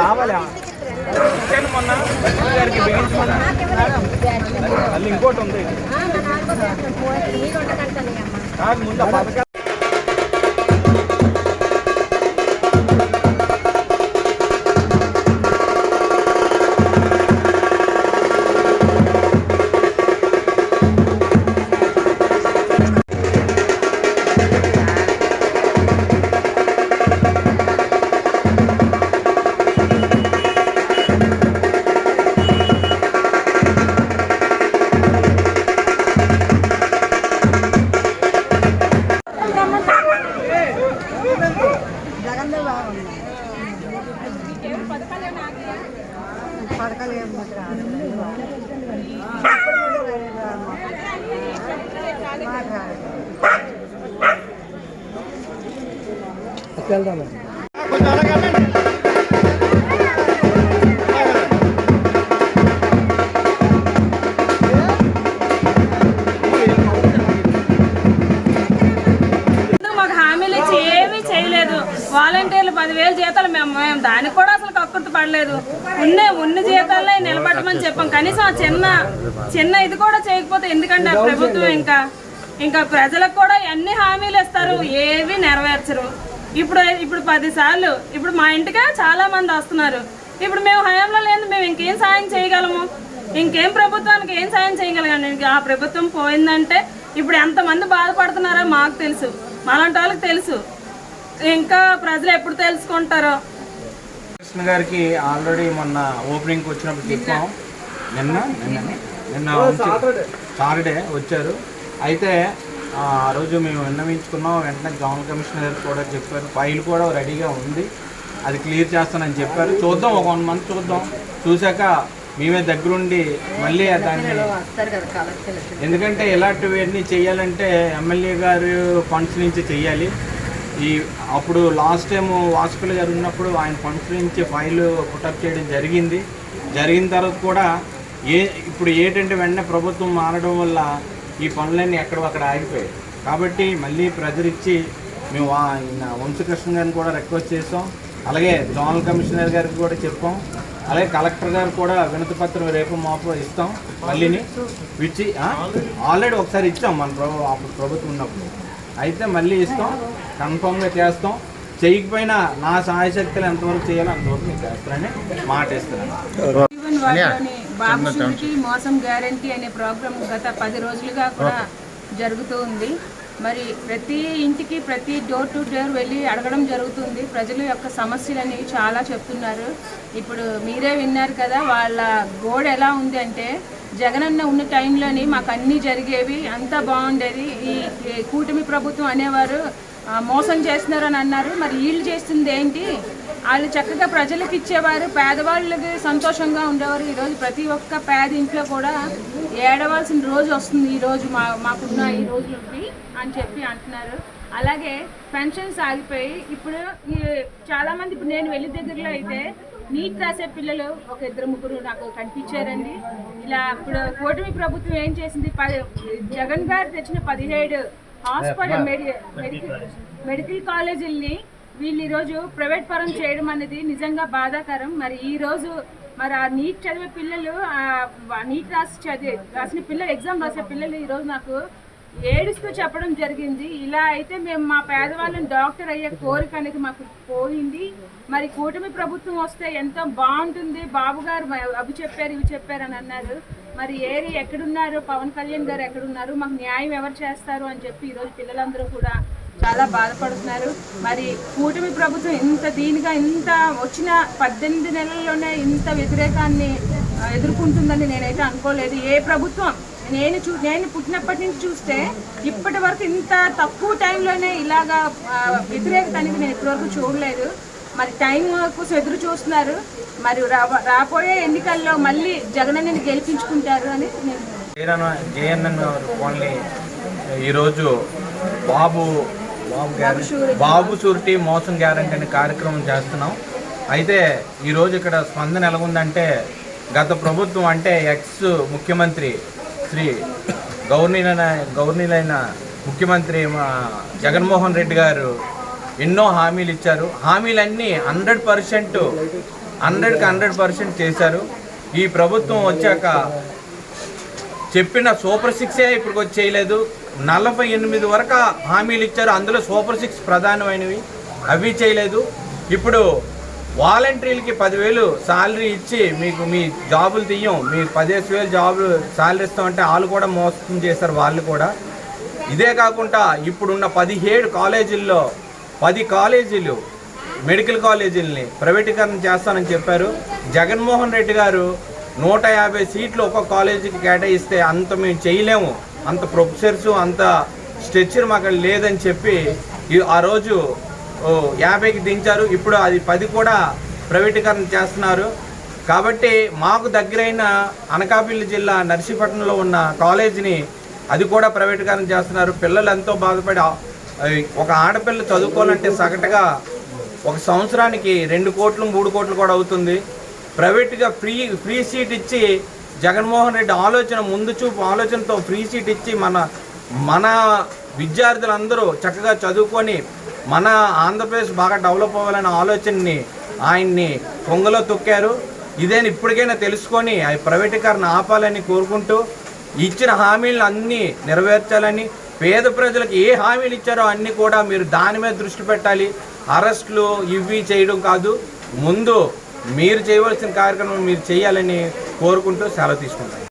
రావాలి? మళ్ళీ ఇంకోటి ఉంది. ముందు వెళ్దాం పదివేలు జీతాలు మేము మేము దానికి కూడా అసలు కక్కుర్తి పడలేదు. ఉన్న ఉన్న జీతాలనే నిలబెట్టమని చెప్పాం. కనీసం ఆ చిన్న చిన్న ఇది కూడా చేయకపోతే ఎందుకంటే ప్రభుత్వం ఇంకా? ఇంకా ప్రజలకు కూడా ఎన్ని హామీలు ఇస్తారు? ఏవి నెరవేర్చరు. ఇప్పుడు ఇప్పుడు పది సార్లు ఇప్పుడు మా ఇంటికే చాలా మంది వస్తున్నారు. ఇప్పుడు మేము హయాంలో లేదు మేము ఇంకేం సాయం చేయగలము? ఇంకేం ప్రభుత్వానికి ఏం సాయం చేయగలగాను ఇంక ఆ ప్రభుత్వం పోయిందంటే ఇప్పుడు ఎంతమంది బాధపడుతున్నారో మాకు తెలుసు. మాలాంటి వాళ్ళకి తెలుసు. ఇంకా ప్రజలు ఎప్పుడు తెలుసుకుంటారో? కృష్ణ గారికి ఆల్రెడీ మొన్న ఓపెనింగ్ వచ్చినప్పుడు చెప్పాం. నిన్న నిన్న నిన్న సాటర్డే. వచ్చారు. అయితే ఆ రోజు మేము విన్నవించుకున్నాం. వెంటనే జోనల్ కమిషనర్ గారు కూడా చెప్పారు. ఫైల్ కూడా రెడీగా ఉంది. అది క్లియర్ చేస్తానని చెప్పారు. చూద్దాం ఒక వన్ మంత్ చూద్దాం. చూశాక మేమే దగ్గరుండి మళ్ళీ దాన్ని ఎందుకంటే ఇలాంటివన్నీ చేయాలంటే ఎమ్మెల్యే గారు ఫండ్స్ నుంచి చేయాలి. ఈ అప్పుడు లాస్ట్ టైం వాసుపల్లి గారు ఉన్నప్పుడు ఆయన ఫండ్స్ నుంచి ఫైల్ పుటప్ చేయడం జరిగింది. జరిగిన తర్వాత కూడా ఏ ఇప్పుడు ఏంటంటే వెంటనే ప్రభుత్వం మారడం వల్ల ఈ పనులన్నీ ఎక్కడో అక్కడ ఆగిపోయాయి. కాబట్టి మళ్ళీ ప్రెజర్ ఇచ్చి మేము ఆయన వంశకృష్ణ గారిని కూడా రిక్వెస్ట్ చేసాం. అలాగే జోనల్ కమిషనర్ గారికి కూడా చెప్పాం. అలాగే కలెక్టర్ గారు కూడా వినతి పత్రం రేపు మాపు ఇస్తాం. మళ్ళీని ఇచ్చి ఆల్రెడీ ఒకసారి ఇచ్చాం మన ప్రభు అప్పుడు ప్రభుత్వం ఉన్నప్పుడు. అయితే మళ్ళీ ఇస్తాం. కన్ఫామ్గా చేస్తాం. చేయకపోయినా నా సహాయశక్తులు ఎంతవరకు చేయాలో అంతవరకు నేను చేస్తానని మాట ఇస్తున్నాను. బాబు మోసం గ్యారంటీ అనే ప్రోగ్రాం గత పది రోజులుగా కూడా జరుగుతూ ఉంది. మరి ప్రతి ఇంటికి ప్రతి డోర్ టు డోర్ వెళ్ళి అడగడం జరుగుతుంది. ప్రజల యొక్క సమస్యలని చాలా చెప్తున్నారు. ఇప్పుడు మీరే విన్నారు కదా వాళ్ళ గోడ ఎలా ఉంది అంటే జగనన్న ఉన్న టైంలోని మాకు అన్నీ జరిగేవి అంతా బాగుండేది. ఈ కూటమి ప్రభుత్వం అనేవారు మోసం చేస్తున్నారని అన్నారు. మరి వీళ్ళు చేస్తుంది ఏంటి వాళ్ళు చక్కగా ప్రజలకు ఇచ్చేవారు పేదవాళ్ళకి సంతోషంగా ఉండేవారు. ఈరోజు ప్రతి ఒక్క పేద ఇంట్లో కూడా ఏడవలసిన రోజు వస్తుంది ఈరోజు మా మాకున్న ఈ రోజులకి అని చెప్పి అంటున్నారు. అలాగే పెన్షన్స్ ఆగిపోయి ఇప్పుడు ఈ ఇప్పుడు నేను వెళ్ళి దగ్గరలో అయితే నీట్ రాసే పిల్లలు ఒక ఇద్దరు ముగ్గురు నాకు కనిపించారండి. ఇలా ఇప్పుడు కూటమి ప్రభుత్వం ఏం చేసింది? జగన్ గారు తెచ్చిన పదిహేడు హాస్పిటల్ మెడి మెడికల్ మెడికల్ కాలేజీల్ని వీళ్ళు ఈరోజు ప్రైవేట్ పరం చేయడం అనేది నిజంగా బాధాకరం. మరి ఈ రోజు మరి ఆ నీట్ చదివే పిల్లలు నీట్ రాసి చదివే రాసిన పిల్లలు ఎగ్జామ్ రాసే పిల్లలు ఈరోజు నాకు ఏడుస్తూ చెప్పడం జరిగింది. ఇలా అయితే మేము మా పేదవాళ్ళని డాక్టర్ అయ్యే కోరిక అనేది మాకు పోయింది. మరి కూటమి ప్రభుత్వం వస్తే ఎంతో బాగుంటుంది. బాబు గారు అవి చెప్పారు ఇవి చెప్పారు అని అన్నారు. మరి ఏరి ఎక్కడున్నారు? పవన్ కళ్యాణ్ గారు ఎక్కడున్నారు? మాకు న్యాయం ఎవరు చేస్తారు? అని చెప్పి ఈరోజు పిల్లలందరూ కూడా చాలా బాధపడుతున్నారు. మరి కూటమి ప్రభుత్వం ఇంత దీనిగా ఇంత వచ్చిన పద్దెనిమిది నెలల్లోనే ఇంత వ్యతిరేకాన్ని ఎదుర్కొంటుందని నేనైతే అనుకోలేదు. ఏ ప్రభుత్వం నేను చూ నేను పుట్టినప్పటి నుంచి చూస్తే ఇప్పటి వరకు ఇంత తక్కువ టైంలోనే ఇలాగా వ్యతిరేకత అనేది నేను ఇప్పటివరకు చూడలేదు. మరి టైం కోసం ఎదురు చూస్తున్నారు. మరి రాబోయే ఎన్నికల్లో మళ్ళీ జగనన్నని గెలిపించుకుంటారు అని నేను జయన్నన్ ఓన్లీ ఈరోజు బాబు బాబు గ్యారెంటీ బాబు షూరిటీ. మోసం గ్యారెంటీ అనే కార్యక్రమం చేస్తున్నాం. అయితే ఈరోజు ఇక్కడ స్పందన ఎలా ఉందంటే గత ప్రభుత్వం అంటే ఎక్స్ ముఖ్యమంత్రి శ్రీ గవర్నీలైన గవర్నీలైన ముఖ్యమంత్రి మా జగన్మోహన్ రెడ్డి గారు ఎన్నో హామీలు ఇచ్చారు. హామీలన్నీ హండ్రెడ్ పర్సెంట్ హండ్రెడ్కి హండ్రెడ్ పర్సెంట్ చేశారు. ఈ ప్రభుత్వం వచ్చాక చెప్పిన సూపర్ సిక్సే ఇప్పుడు వచ్చి చేయలేదు. నలభై ఎనిమిది వరకు హామీలు ఇచ్చారు. అందులో సూపర్ సిక్స్ ప్రధానమైనవి. అవి చేయలేదు. ఇప్పుడు వాలంటీర్లకి పదివేలు శాలరీ ఇచ్చి మీకు మీ జాబులు తీయం. మీకు పదిహేను వేలు జాబులు శాలరీ ఇస్తామంటే వాళ్ళు కూడా మోసం చేశారు వాళ్ళు కూడా. ఇదే కాకుండా ఇప్పుడున్న పదిహేడు కాలేజీల్లో పది కాలేజీలు మెడికల్ కాలేజీలని ప్రైవేటీకరణ చేస్తానని చెప్పారు. జగన్మోహన్ రెడ్డి గారు నూట యాభై సీట్లు ఒక్కొక్క కాలేజీకి కేటాయిస్తే అంత మేము చేయలేము. అంత ప్రొఫెసర్స్ అంత స్ట్రెచ్చర్ మాకు లేదని చెప్పి ఆ రోజు యాభైకి దించారు. ఇప్పుడు అది పది కూడా ప్రైవేటీకరణ చేస్తున్నారు. కాబట్టి మాకు దగ్గరైన అనకాపల్లి జిల్లా నర్సీపట్నంలో ఉన్న కాలేజీని అది కూడా ప్రైవేటీకరణ చేస్తున్నారు. పిల్లలు ఎంతో బాధపడి ఒక ఆడపిల్ల చదువుకోవాలంటే సగటుగా ఒక సంవత్సరానికి రెండు కోట్లు మూడు కోట్లు కూడా అవుతుంది. ప్రైవేట్గా ఫ్రీ ఫ్రీ సీట్ ఇచ్చి జగన్మోహన్ రెడ్డి ఆలోచన ముందు చూపు ఆలోచనతో ఫ్రీ సీట్ ఇచ్చి మన మన విద్యార్థులందరూ చక్కగా చదువుకొని మన ఆంధ్రప్రదేశ్ బాగా డెవలప్ అవ్వాలనే ఆలోచనని ఆయన్ని పొంగలో తొక్కారు. ఇదేని ఇప్పటికైనా తెలుసుకొని ఆ ప్రైవేటీకరణ ఆపాలని కోరుకుంటూ ఇచ్చిన హామీలను అన్నీ నెరవేర్చాలని పేద ప్రజలకు ఏ హామీలు ఇచ్చారో అన్నీ కూడా మీరు దాని మీద దృష్టి పెట్టాలి. అరెస్టులు ఇవి చేయడం కాదు ముందు మీరు చేయవలసిన కార్యక్రమం మీరు చేయాలని కోరుకుంటూ సెలవు తీసుకుంటాను